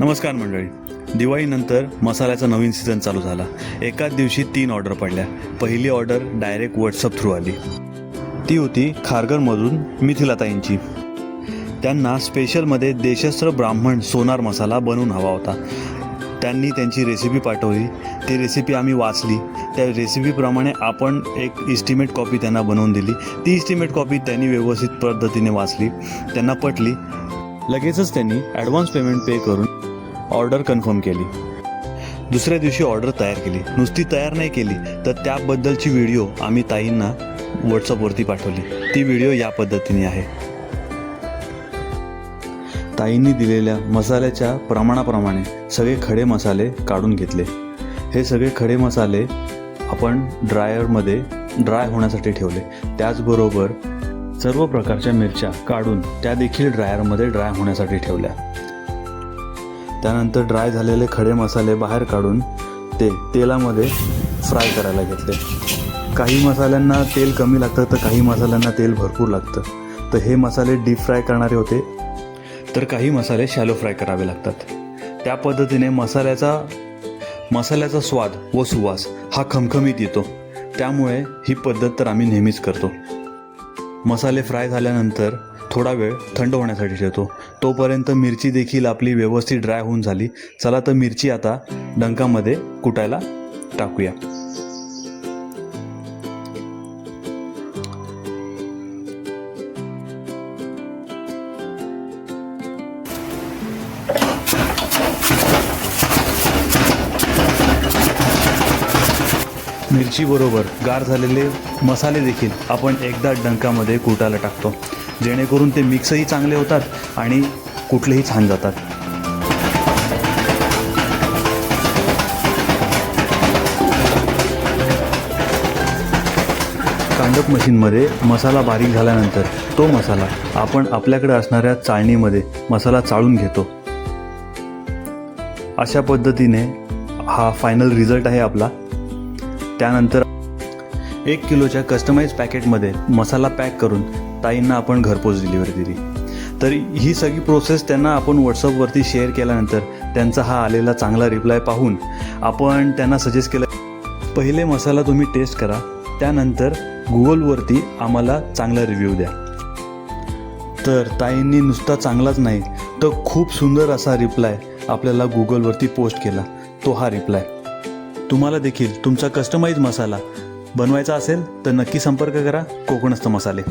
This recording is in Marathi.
नमस्कार मंडळी. दिवाळीनंतर मसाल्याचा नवीन सीझन चालू झाला. एकाच दिवशी तीन ऑर्डर पडल्या. पहिली ऑर्डर डायरेक्ट व्हॉट्सअप थ्रू आली. ती होती खारघरमधून मिथिलाताईंची. त्यांना स्पेशलमध्ये देशस्त्र ब्राह्मण सोनार मसाला बनवून हवा होता. त्यांनी त्यांची रेसिपी पाठवली. ती रेसिपी आम्ही वाचली. त्या रेसिपीप्रमाणे आपण एक इस्टिमेट कॉपी त्यांना बनवून दिली. ती इस्टिमेट कॉपी त्यांनी व्यवस्थित पद्धतीने वाचली. त्यांना पटली. लगेचच त्यांनी ॲडव्हान्स पेमेंट पे करून ऑर्डर कन्फर्म केली. दुसऱ्या दिवशी ऑर्डर तयार केली. नुसती तयार नाही केली तर त्याबद्दलची व्हिडिओ आम्ही ताईंना व्हॉट्सअपवरती पाठवली. ती व्हिडिओ या पद्धतीने आहे. ताईंनी दिलेल्या मसाल्याच्या प्रमाणाप्रमाणे सगळे खडे मसाले काढून घेतले. हे सगळे खडे मसाले आपण ड्रायरमध्ये ड्राय होण्यासाठी ठेवले. त्याचबरोबर सर्व प्रकारच्या मिरच्या काढून त्या देखील ड्रायरमध्ये ड्राय होण्यासाठी ठेवल्या. त्यानंतर ड्राय झालेले खडे मसाले बाहेर काढून ते तेलामध्ये फ्राय करायला घेतले. काही मसाल्यांना तेल कमी लागतं तर काही मसाल्यांना तेल भरपूर लागतं. तर हे मसाले डीप फ्राय करणारे होते. तर काही मसाले शॅलो फ्राय करावे लागतात. त्या पद्धतीने मसाल्याचा मसाल्याचा स्वाद व सुवास हा खमखमीत येतो. त्यामुळे ही पद्धत तर आम्ही नेहमीच करतो. मसाले फ्राय झाल्यानंतर थोडा वेळ थंड होण्यासाठी ठेवतो. तोपर्यंत मिरची देखील आपली व्यवस्थित ड्राय होऊन झाली. चला तर मिरची आता डंकामध्ये कुटायला टाकूया. मिरचीबरोबर गार झालेले मसाले देखील आपण एकदा डंकामध्ये कुटायला टाकतो. जेणेकरून ते मिक्सही चांगले होतात आणि कुठलेही छान जातात. कांडप मशीनमध्ये मसाला बारीक झाल्यानंतर तो मसाला आपण आपल्याकडे असणाऱ्या चाळणीमध्ये मसाला चाळून घेतो. अशा पद्धतीने हा फायनल रिझल्ट आहे आपला. त्यानंतर एक किलोच्या कस्टमाइज पॅकेटमध्ये मसाला पॅक करून ताईंना आपण घरपोच डिलिव्हरी दिली. तर ही सगळी प्रोसेस त्यांना आपण व्हॉट्सअपवरती शेअर केल्यानंतर त्यांचा हा आलेला चांगला रिप्लाय पाहून आपण त्यांना सजेस्ट केलं पहिले मसाला तुम्ही टेस्ट करा त्यानंतर गुगलवरती आम्हाला चांगला रिव्ह्यू द्या. तर ताईंनी नुसता चांगलाच नाही तर खूप सुंदर असा रिप्लाय आपल्याला गुगलवरती पोस्ट केला. तो हा रिप्लाय तुम्हाला देखील तुमचा कस्टमाइज मसाला बनवायचा असेल तर नक्की संपर्क करा कोकणस्थ मसाले.